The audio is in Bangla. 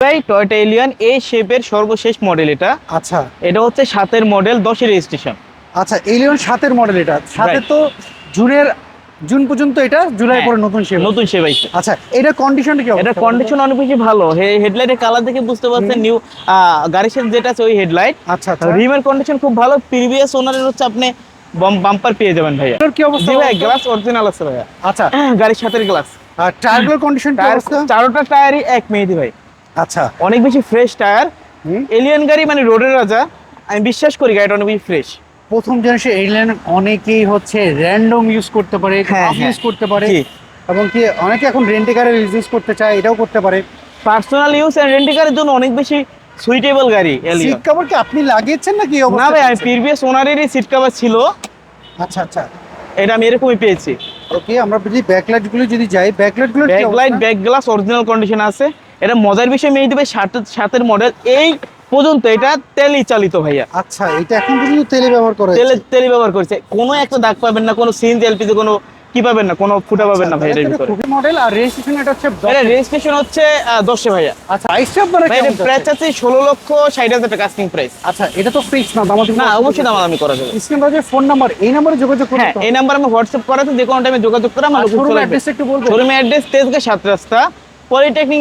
ভাই টয়টা এলিয়ন এই শেপের সর্বশেষ মডেল এটা। আচ্ছা। এটা হচ্ছে সাতের মডেল দশের রেজিস্ট্রেশন আচ্ছা এলিয়ন সাতের মডেল এটা। সাথে তো জুনের জুন পর্যন্ত এটা জুলাই হ্যাঁ, পরে নতুন শেপ নতুন শেপ আইছে আচ্ছা এটা কন্ডিশনটা কি এটা কন্ডিশন অনেক বেশি ভালো। হেডলাইটের কালার দেখে বুঝতে পারছেন নিউ গাড়ির সাথে যেটা আছে ওই হেডলাইট আচ্ছা আচ্ছা। রিমের কন্ডিশন খুব ভালো। প্রিভিয়াস ওনারের হচ্ছে আপনি বাম্পার পেয়ে যাবেন ভাইয়া। কি অবস্থা ভাই গ্লাস অরিজিনাল আছে ভাইয়া। আচ্ছা। গাড়ির সাথে গ্লাস আর টায়ারগুলোর কন্ডিশন কি টায়ার অবস্থা? চারোটা টায়ারই এক মেহেদি ভাই। আচ্ছা। অনেক বেশি ফ্রেশ টায়ার। এলিয়ন গাড়ি মানে রোডের রাজা। আমি বিশ্বাস করি গাড়িটা অনেক বেশি ফ্রেশ প্রথম জেনারেশন এলিয়ন অনেকেই হচ্ছে র্যান্ডম ইউজ করতে পারে হ্যাঁ, ইউজ হ্যাঁ। করতে পারে এবং কি অনেকে এখন রেন্টে কারে ইউজ করতে চায় এটাও করতে পারে। পার্সোনাল ইউজ এন্ড রেন্টি গাড়ির জন্য অনেক বেশি সুইটেবল গাড়ি এলিয়ন সিট কভার কি আপনি লাগিয়েছেন নাকি না ভাই আমি প্রিভিয়াস ওনারেরই সিট কভার ছিল। আচ্ছা আচ্ছা। এটা আমি এরকমই পেয়েছি। ওকে আমরা যদি ব্যাকলাইটগুলো যদি যাই ব্যাকলাইটগুলো back light back glass original condition আছে। এটা মজার বিষয় মেয়ে দিবে সাতের মডেল এই পর্যন্ত এটা তেলই চালিত ভাইয়া। আচ্ছা এটা এখন পর্যন্ত তেলে ব্যবহার করা তেলে তেলে ব্যবহার করছে। কোনো একটা দাগ পাবেন না কোনো সিএনজি এলপিজি কোনো কি পাবেন না কোনো ফুটা পাবেন না ভাই এটার ভিতরে। খুবই মডেল আর রেজিস্ট্রেশন এটা হচ্ছে এটা রেজিস্ট্রেশন হচ্ছে আহ, দশে ভাইয়া। আচ্ছা আইসটা আপনারা ভাই এটা কেমন প্রাইস আছে ষোলো লক্ষ ষাট হাজার টাকা আস্কিং প্রাইস আচ্ছা এটা তো ফিক্স না দাম না অবশ্যই দামাদামি করা যাবে। স্ক্রিন বাজে ফোন নাম্বার এই নম্বরে যোগাযোগ করতে হ্যাঁ এই নাম্বার আমি হোয়াটসঅ্যাপ করাতে যে কোনো টাইমে যোগাযোগ করে আমার শোরুম অ্যাড্রেস একটু বলবেন। শোরুমের অ্যাড্রেস তেজগা সাত রাস্তা পলিটেকনিক